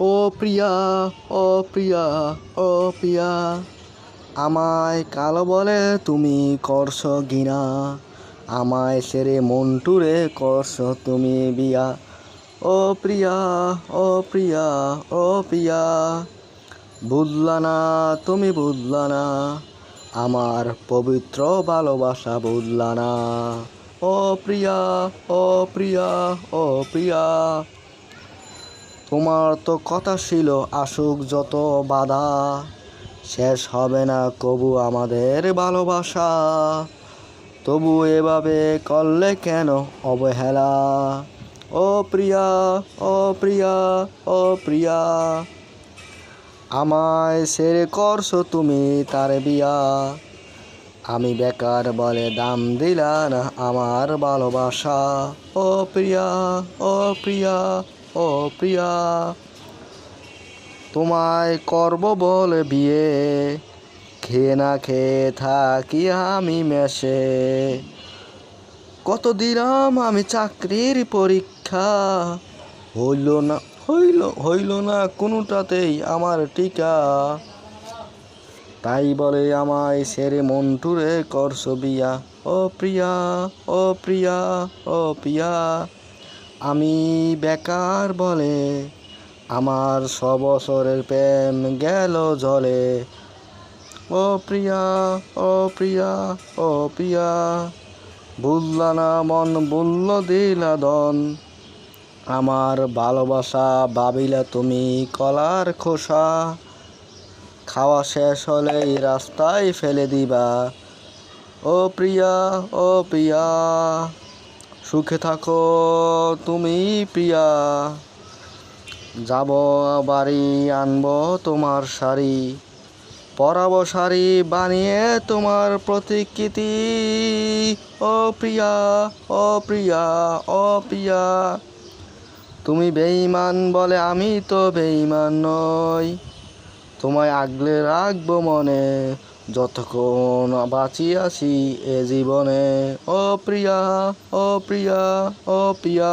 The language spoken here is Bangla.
ও প্রিয়া ও প্রিয়া ও প্রিয়া। আমায় কালো বলে তুমি করছ গিনা আমায় সেরে মন্টুরে করছ তুমি বিয়া। ও প্রিয়া ও প্রিয়া ও প্রিয়া। বুঝলা না তুমি বুঝলা না, আমার পবিত্র ভালোবাসা বুঝলা না। ও প্রিয়া ও প্রিয়া ও প্রিয়া। তোমার তো কথা ছিল, আসুক যত বাধা। শেষ হবে না কবু আমাদের ভালোবাসা। তবু এভাবে করলে কেন অবহেলা? ও প্রিয়া ও প্রিয়া ও প্রিয়া, আমায় সেরে করছ তুমি তার বিয়া। আমি বেকার বলে দাম দিলা না আমার ভালোবাসা। ও প্রিয়া ও প্রিয়া ও প্রিয়া। তোমায় করব বলে বিয়ে। খেয়ে না খেয়ে থাকি আমি মেশে কত দিলাম আমি চাকরির পরীক্ষা। হইল না, হইল হইল না কোনোটাতেই আমার টিকা। তাই বলে আমায় সেরে মন্টুরে করছ বিয়া ও প্রিয়া ও প্রিয়া ও প্রিয়া, আমি বেকার বলে আমার ছ বছরের প্রেম গেল জলে। ও প্রিয়া ও প্রিয়া ও প্রিয়া বুঝলা না মন বলল দিলা দন। আমার ভালোবাসা ভাবিলা তুমি কলার খোসা। খাওয়া শেষ হলেই রাস্তায় ফেলে দিবা। ও প্রিয়া ও প্রিয়া, সুখে থাকো তুমি প্রিয়া। যাব বাড়ি, আনব তোমার শাড়ি, পরাবো শাড়ি বানিয়ে তোমার প্রতিকৃতি। ও প্রিয়া ও প্রিয়া ও প্রিয়া, তুমি বেঈমান বলে আমি তো বেঈমান নই। তোমায় আগলে রাখব মনে যতক্ষণ বাঁচি আছি এ জীবনে। অপ্রিয়া অপ্রিয়া অপ্রিয়া